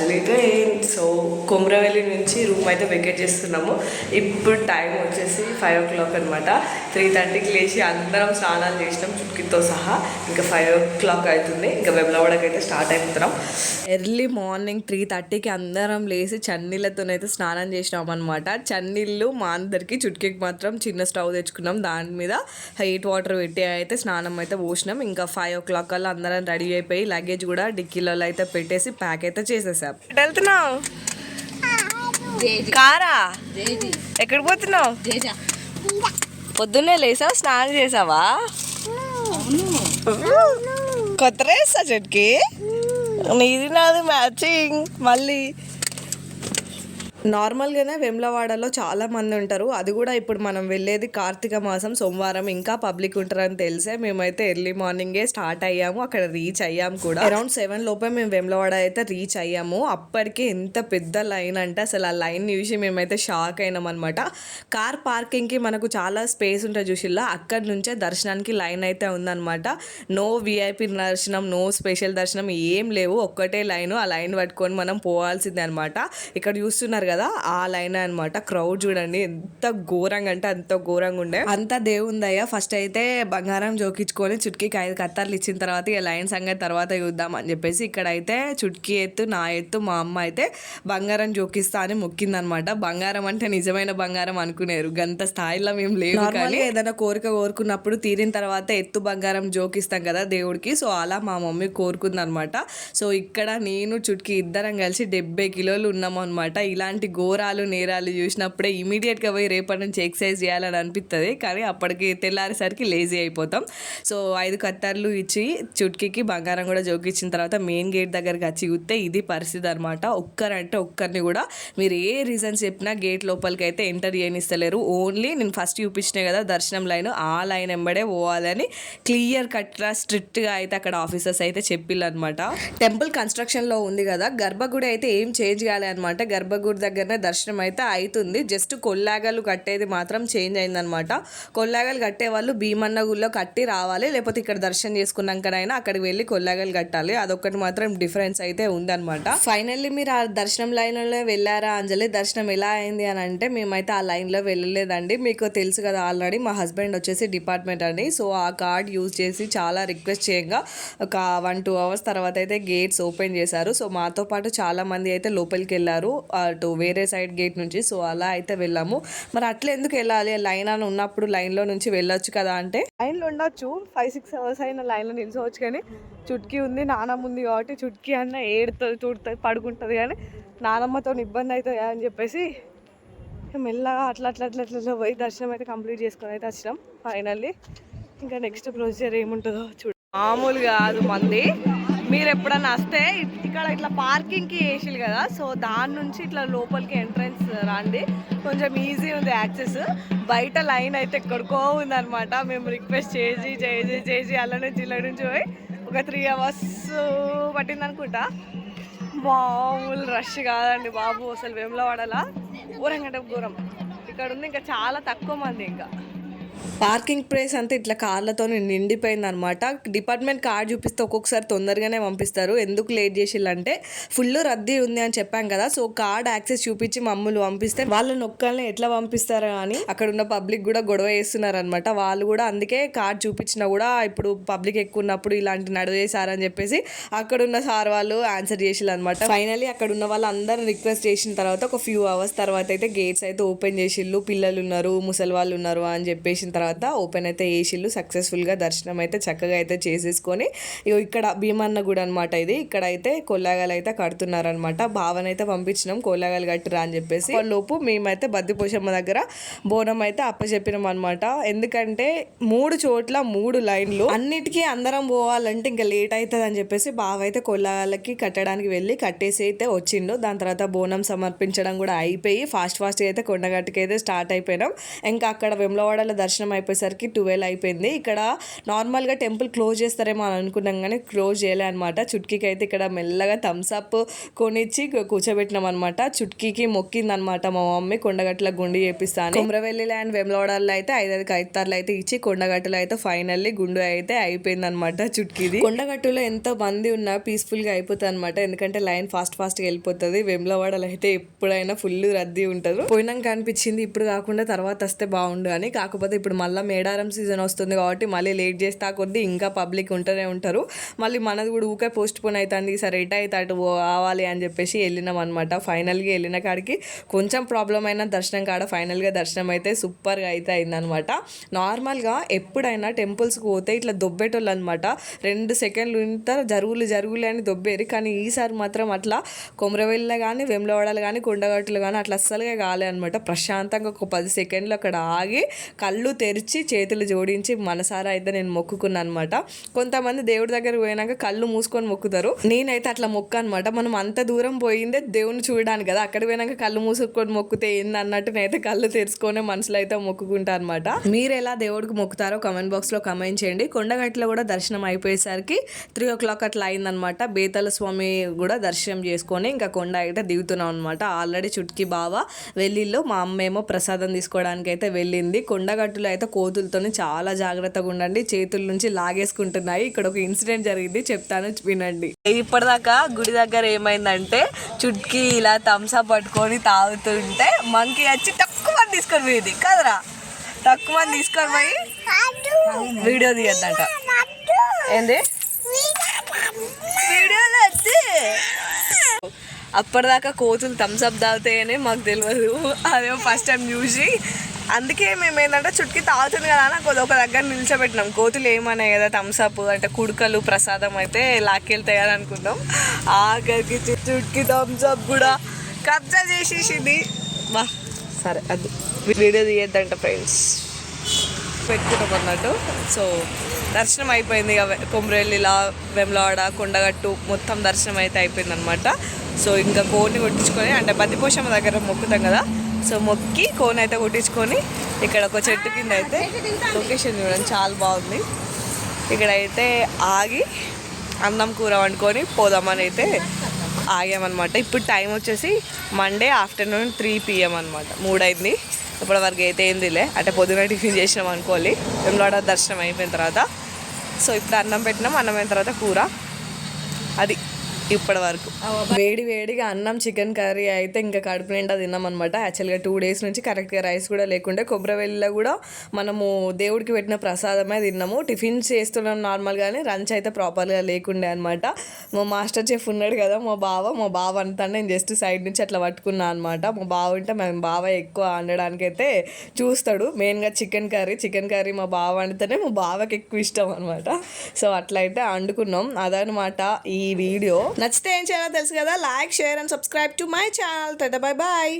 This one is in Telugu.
ఛానల్ సో కుమ్రవెల్లి నుంచి రూమ్ అయితే వెకేట్ చేస్తున్నాము. ఇప్పుడు టైం వచ్చేసి ఫైవ్ ఓ క్లాక్ అనమాట త్రీ థర్టీకి లేచి అందరం స్నానాలు చేసినాం చుట్టుకితో సహా. ఇంకా ఫైవ్ ఓ క్లాక్ అవుతుంది. ఇంకా వెబ్లవాడకి అయితే స్టార్ట్ అయిపోతున్నాం. ఎర్లీ మార్నింగ్ త్రీ థర్టీకి అందరం లేచి చన్నీళ్ళతోనైతే స్నానం చేసినాం అనమాట చన్నీళ్ళు మా అందరికి చుట్టుకి మాత్రం చిన్న స్టవ్ తెచ్చుకున్నాం. దాని మీద హీట్ వాటర్ పెట్టి అయితే స్నానం అయితే పోసినాం. ఇంకా ఫైవ్ ఓ క్లాక్ కల్లా అందరం రెడీ అయిపోయి లగేజ్ కూడా డిక్కీలలో అయితే పెట్టేసి ప్యాక్ అయితే చేసేసాం. వెళ్తున్నావు? కారా? ఎక్కడికి పోతున్నావు? పొద్దున్నే లేసావు? స్నానం చేసావా? కొత్త రేసా చెట్కి నీది నాది మ్యాచింగ్ మళ్ళీ నార్మల్గానే వెమ్లవాడలో చాలా మంది ఉంటారు. అది కూడా ఇప్పుడు మనం వెళ్ళేది కార్తీక మాసం సోమవారం ఇంకా పబ్లిక్ ఉంటారని తెలిసే మేమైతే ఎర్లీ మార్నింగే స్టార్ట్ అయ్యాము. అక్కడ రీచ్ అయ్యాము కూడా. అరౌండ్ సెవెన్ లోపే మేము వెమ్లవాడ అయితే రీచ్ అయ్యాము. అప్పటికే ఎంత పెద్ద లైన్ అంటే అసలు ఆ లైన్ చూసి మేమైతే షాక్ అయినాం అనమాట కార్ పార్కింగ్కి మనకు చాలా స్పేస్ ఉంటుంది చూసిల్లా? అక్కడి నుంచే దర్శనానికి లైన్ అయితే ఉందన్నమాట. నో విఐపి దర్శనం నో స్పెషల్ దర్శనం ఏం లేవు. ఒక్కటే లైన్. ఆ లైన్ పట్టుకొని మనం పోవాల్సిందే అనమాట ఇక్కడ చూస్తున్నారు కదా ఆ లైన్ అన్నమాట. క్రౌడ్ చూడండి ఎంత ఘోరంగా అంటే అంత ఘోరంగా ఉండే. అంత దేవుందయ్యా. ఫస్ట్ అయితే బంగారం జోకించుకొని చుట్కీకి ఐదు కత్తార్లు ఇచ్చిన తర్వాత ఈ లైన్ సంగతి తర్వాత చూద్దాం అని చెప్పేసి ఇక్కడ అయితే చుట్కీ ఎత్తు నా ఎత్తు మా అమ్మ అయితే బంగారం జోకిస్తా అని మొక్కిందనమాట బంగారం అంటే నిజమైన బంగారం అనుకునేరు. గంత స్థాయిలో మేము లేవు కానీ. ఏదైనా కోరిక కోరుకున్నప్పుడు తీరిన తర్వాత ఎత్తు బంగారం జోకిస్తాం కదా దేవుడికి. సో అలా మా మమ్మీ కోరుకుందనమాట సో ఇక్కడ నేను చుట్కీ ఇద్దరం కలిసి డెబ్బై కిలోలు ఉన్నాము అనమాట ఇలాంటి ఘోరాలు నేరాలు చూసినప్పుడే ఇమీడియట్గా పోయి రేపటి నుంచి ఎక్సర్సైజ్ చేయాలని అనిపిస్తుంది కానీ అప్పటికి తెల్లారేసరికి లేజీ అయిపోతాం. సో ఐదు కత్తర్లు ఇచ్చి చుట్కీకి బంగారం కూడా జోకిచ్చిన తర్వాత మెయిన్ గేట్ దగ్గరికి వచ్చి చూస్తే ఇది పరిస్థితి అనమాట ఒక్కరంటే ఒక్కరిని కూడా మీరు ఏ రీజన్స్ చెప్పినా గేట్ లోపలికి అయితే ఎంటర్ చేయనిస్తలేరు. ఓన్లీ నేను ఫస్ట్ చూపించినా కదా దర్శనం లైన్. ఆ లైన్ ఎంబడే పోవాలని క్లియర్ కట్గా స్ట్రిక్ట్గా అయితే అక్కడ ఆఫీసర్స్ అయితే చెప్పిల్లనమాట టెంపుల్ కన్స్ట్రక్షన్లో ఉంది కదా గర్భగుడి అయితే ఏం చేంజ్ కాలే అనమాట గర్భగుడి దగ్గరనే దర్శనం అయితే అవుతుంది జస్ట్ కొల్లాగలు కట్టేది మాత్రం చేంజ్ అయిందనమాట. కొల్లాగలు కట్టే వాళ్ళు భీమన్న గుళ్ళో కట్టి రావాలి. లేకపోతే ఇక్కడ దర్శనం చేసుకున్నాకనైనా అక్కడికి వెళ్ళి కొల్లాగలు కట్టాలి. అదొక్కటి మాత్రం డిఫరెన్స్ అయితే ఉందన్నమాట ఫైనల్లీ మీరు ఆ దర్శనం లైన్లో వెళ్ళారా అంజలి? దర్శనం ఎలా అయింది అని అంటే మేమైతే ఆ లైన్లో వెళ్ళలేదండి. మీకు తెలుసు కదా ఆల్రెడీ మా హస్బెండ్ వచ్చేసి డిపార్ట్మెంట్ అని సో ఆ కార్డ్ యూజ్ చేసి చాలా రిక్వెస్ట్ చేయంగా ఒక వన్ టూ అవర్స్ తర్వాత అయితే గేట్స్ ఓపెన్ చేశారు. సో మాతో పాటు చాలా మంది అయితే లోపలికి వెళ్ళారు. అటు వేరే సైడ్ గేట్ నుంచి సో అలా అయితే వెళ్ళాము. మరి అట్లా ఎందుకు వెళ్ళాలి? లైన్ అని ఉన్నప్పుడు లైన్లో నుంచి వెళ్ళొచ్చు కదా అంటే? లైన్లో ఉండొచ్చు. ఫైవ్ సిక్స్ అవర్స్ అయిన లైన్లో నిల్చోవచ్చు కానీ చుట్కీ ఉంది నానమ్మ ఉంది కాబట్టి చుట్కీ అన్న ఏడుతుంది చూడుతుంది పడుకుంటుంది కానీ నానమ్మతో ఇబ్బంది అవుతుంది అని చెప్పేసి మెల్లగా అట్లా అట్లా అట్లా అట్లా పోయి దర్శనం అయితే కంప్లీట్ చేసుకొని అయితే వచ్చినాం. ఫైనల్లీ ఇంకా నెక్స్ట్ ప్రొసీజర్ ఏముంటుందో చూడు. మామూలు కాదు మంది. మీరు ఎప్పుడన్నా వస్తే ఇక్కడ ఇట్లా పార్కింగ్కి వేసిరు కదా సో దాని నుంచి ఇట్లా లోపలికి ఎంట్రన్స్ రండి. కొంచెం ఈజీ ఉంది యాక్సెస్. బయట లైన్ అయితే ఎక్కడికో ఉందన్నమాట. మేము రిక్వెస్ట్ చేసి చేసి చేసి అలా నుంచి ఇలా నుంచి పోయి ఒక త్రీ అవర్స్ పట్టింది అనుకుంటా. మామూలు రష్ కాదండి బాబు అసలు వేములవాడలా. ఘోరం కంటే ఘోరం. ఇక్కడ ఉంది ఇంకా చాలా తక్కువ మంది ఇంకా. పార్కింగ్ ప్లేస్ అంతా ఇట్లా కార్లతో నిండిపోయింది అనమాట డిపార్ట్మెంట్ కార్డ్ చూపిస్తే ఒక్కొక్కసారి తొందరగానే పంపిస్తారు. ఎందుకు లేట్ చేసిల్లంటే ఫుల్ రద్దీ ఉంది అని చెప్పాం కదా సో కార్డ్ యాక్సెస్ చూపించి మమ్మల్ని పంపిస్తే వాళ్ళని ఒక్కళ్ళని ఎట్లా పంపిస్తారు అని అక్కడ ఉన్న పబ్లిక్ కూడా గొడవ వేస్తున్నారు అనమాట వాళ్ళు కూడా అందుకే కార్డ్ చూపించినా కూడా ఇప్పుడు పబ్లిక్ ఎక్కువ ఉన్నప్పుడు ఇలాంటి నడవేశారని చెప్పేసి అక్కడ ఉన్న సార్ వాళ్ళు ఆన్సర్ చేసిల్లు అనమాట ఫైనలీ అక్కడ ఉన్న వాళ్ళందరూ రిక్వెస్ట్ చేసిన తర్వాత ఒక ఫ్యూ అవర్స్ తర్వాత అయితే గేట్స్ అయితే ఓపెన్ చేసిల్లు పిల్లలు ఉన్నారు ముసలి వాళ్ళు ఉన్నారు అని చెప్పేసి వచ్చిన తర్వాత ఓపెన్ అయితే చేసిల్లు సక్సెస్ఫుల్గా దర్శనం అయితే చక్కగా అయితే చేసేసుకొని ఇగో ఇక్కడ భీమన్న గుడి అనమాట ఇది. ఇక్కడ అయితే కొల్లాగాలు అయితే కడుతున్నారనమాట భావన అయితే పంపించినాం కొల్లాగాలు కట్టురా అని చెప్పేసి. లోపు మేమైతే బద్దిపోషమ్మ దగ్గర బోనం అయితే అప్పచెప్పినాం అనమాట ఎందుకంటే మూడు చోట్ల మూడు లైన్లు. అన్నిటికీ అందరం పోవాలంటే ఇంకా లేట్ అవుతుంది అని చెప్పేసి బావ అయితే కొల్లాగాలకి కట్టడానికి వెళ్ళి కట్టేసి అయితే వచ్చిండు. దాని తర్వాత బోనం సమర్పించడం కూడా అయిపోయి ఫాస్ట్ ఫాస్ట్గా అయితే కొండగట్టుకి అయితే స్టార్ట్ అయిపోయినాం. ఇంకా అక్కడ వెమ్లవాడలో దర్శనం దర్శనం అయిపోయేసరికి ట్వెల్వ్ అయిపోయింది. ఇక్కడ నార్మల్గా టెంపుల్ క్లోజ్ చేస్తారేమో అని అనుకున్నాం కానీ క్లోజ్ చేయలే అనమాట చుట్కీకి అయితే ఇక్కడ మెల్లగా థమ్స్ అప్ కొనిచ్చి కూర్చోబెట్టినాం అనమాట చుట్కీకి మొక్కింది అనమాట మా మమ్మీ కొండగట్ల గుండు చేపిస్తాను. కుమ్రవెల్లి అండ్ వెమ్లవాడల్లో అయితే ఐదైదు కైతార్లు అయితే ఇచ్చి కొండగట్టులో అయితే ఫైనల్లీ గుండు అయితే అయిపోయింది అనమాట చుట్కీది. కొండగట్టులో ఎంత మంది ఉన్నా పీస్ఫుల్గా అయిపోతుంది అనమాట ఎందుకంటే లైన్ ఫాస్ట్ ఫాస్ట్గా వెళ్ళిపోతుంది. వెమ్లవాడలో అయితే ఎప్పుడైనా ఫుల్ రద్దీ ఉంటారు పోయినాక అనిపించింది ఇప్పుడు కాకుండా తర్వాత వస్తే బాగుండు అని. కాకపోతే ఇప్పుడు ఇప్పుడు మళ్ళీ మేడారం సీజన్ వస్తుంది కాబట్టి మళ్ళీ లేట్ చేస్తా కొద్దీ ఇంకా పబ్లిక్ ఉంటూనే ఉంటారు. మళ్ళీ మనది కూడా ఊకే పోస్ట్ పోన్ అవుతుంది సరే ఎట్ అయితే అటు కావాలి అని చెప్పేసి వెళ్ళినాం అనమాట ఫైనల్గా వెళ్ళిన కాడికి కొంచెం ప్రాబ్లం అయినా దర్శనం కాడ ఫైనల్గా దర్శనం అయితే సూపర్గా అయితే అయిందనమాట నార్మల్గా ఎప్పుడైనా టెంపుల్స్కి పోతే ఇట్లా దొబ్బేటోళ్ళు అనమాట రెండు సెకండ్లు ఇంత జరుగులు జరుగులు అని దొబ్బేరు. కానీ ఈసారి మాత్రం అట్లా కొమరవెల్లి కానీ వెమ్లవాడలు కానీ కొండగట్టులు కానీ అట్లా అస్సలుగా కాలే అనమాట ప్రశాంతంగా ఒక పది సెకండ్లు అక్కడ ఆగి కళ్ళు తెరిచి చేతులు జోడించి మనసారా అయితే నేను మొక్కుకున్నాను అనమాట కొంతమంది దేవుడి దగ్గర పోయినాక కళ్ళు మూసుకొని మొక్కుతారు. నేనైతే అట్లా మొక్క అనమాట మనం అంత దూరం పోయిందే దేవుని చూడడానికి కదా. అక్కడ పోయినాక కళ్ళు మూసుకొని మొక్కితే ఏంది అన్నట్టు నేనైతే కళ్ళు తెరుచుకొని మనసులో అయితే మొక్కుకుంటా అనమాట మీరు ఎలా దేవుడికి మొక్కుతారో కమెంట్ బాక్స్లో కమెంట్ చేయండి. కొండగట్లో కూడా దర్శనం అయిపోయేసరికి త్రీ ఓ క్లాక్ అట్లా అయిందనమాట బేతల స్వామి కూడా దర్శనం చేసుకొని ఇంకా కొండ అయితే దిగుతున్నాం అనమాట ఆల్రెడీ చుట్కి బావ వెళ్ళిళ్ళు మా అమ్మ ఏమో ప్రసాదం తీసుకోవడానికి అయితే వెళ్ళింది. కొండగట్టులో అయితే కోతులతోనే చాలా జాగ్రత్తగా ఉండండి. చేతుల నుంచి లాగేసుకుంటున్నాయి. ఇక్కడ ఒక ఇన్సిడెంట్ జరిగింది. చెప్తాను వినండి. ఇప్పటిదాకా గుడి దగ్గర ఏమైందంటే చుట్కీ ఇలా థమ్స్అప్ పట్టుకొని తాగుతుంటే మంకీ వచ్చి తక్కువ మంది తీసుకొని పోయింది. కదరా తక్కువ మంది తీసుకొని పోయి వీడియో తీయద్దంట. ఏంది? వీడియోలో వచ్చి అప్పటిదాకా కోతులు థమ్స్అప్ తాగుతాయని మాకు తెలియదు అదే ఫస్ట్ టైం చూసి అందుకే మేము ఏంటంటే చుట్టుకి తాగుతుంది కదా అని ఒక దగ్గర నిల్చోబెట్టినాం. కోతులు ఏమన్నాయి కదా థమ్స్అప్ అంటే కుడుకలు ప్రసాదం అయితే లాక్కెళ్తాయి అని అనుకున్నాం. ఆఖరికి చు- చుట్టుకి థమ్స్అప్ కూడా కబ్జా చేసేసింది. బా సరే అది వీడియో తీయద్దంట ఫ్రెండ్స్ పెట్టుకుంటాం అన్నట్టు. సో దర్శనం అయిపోయింది ఇక కొమరెల్లిలా వెమ్లవాడ కొండగట్టు మొత్తం దర్శనం అయితే అయిపోయింది అనమాట సో ఇంకా కోని కొట్టించుకొని అంటే బతిపోషమ్మ దగ్గర మొక్కుతాం కదా. సో మొక్కి కోన్ అయితే కొట్టించుకొని ఇక్కడ ఒక చెట్టు కింద అయితే లొకేషన్ చూడండి చాలా బాగుంది. ఇక్కడ అయితే ఆగి అన్నం కూర వండుకొని పోదామని అయితే ఆగామన్నమాట. ఇప్పుడు టైం వచ్చేసి మండే ఆఫ్టర్నూన్ త్రీ పిఎం అనమాట మూడైంది. ఇప్పటి వరకు అయితే ఏందిలే అంటే పొద్దున టిఫిన్ చేసినాం అనుకోవాలి. వెమ్లాడ దర్శనం అయిపోయిన తర్వాత. సో ఇప్పుడు అన్నం పెట్టినాం. అన్నం అయిన తర్వాత కూర. అది. ఇప్పటి వరకు వేడి వేడిగా అన్నం చికెన్ కర్రీ అయితే ఇంకా కడుపు నిండా తిన్నాం అనమాట యాక్చువల్గా టూ డేస్ నుంచి కరెక్ట్గా రైస్ కూడా లేకుండే కొబ్బరివెల్లిలో కూడా మనము దేవుడికి పెట్టిన ప్రసాదమే తిన్నాము. టిఫిన్స్ చేస్తున్నాం నార్మల్గానే రంచ్ అయితే ప్రాపర్గా లేకుండే అనమాట మా మాస్టర్ చెఫ్ ఉన్నాడు కదా మా బావ మా బావ అంతా నేను జస్ట్ సైడ్ నుంచి అట్లా పట్టుకున్నా అనమాట మా బావ ఉంటే మేము బావ ఎక్కువ వండడానికి అయితే చూస్తాడు మెయిన్గా చికెన్ కర్రీ చికెన్ కర్రీ మా బావ వండితేనే మా బావకి ఎక్కువ ఇష్టం అనమాట సో అట్లయితే వండుకున్నాం. అదనమాట ఈ వీడియో నచ్చితే ఏం చేయాలో తెలుసు కదా? Like share and subscribe to my channel bye bye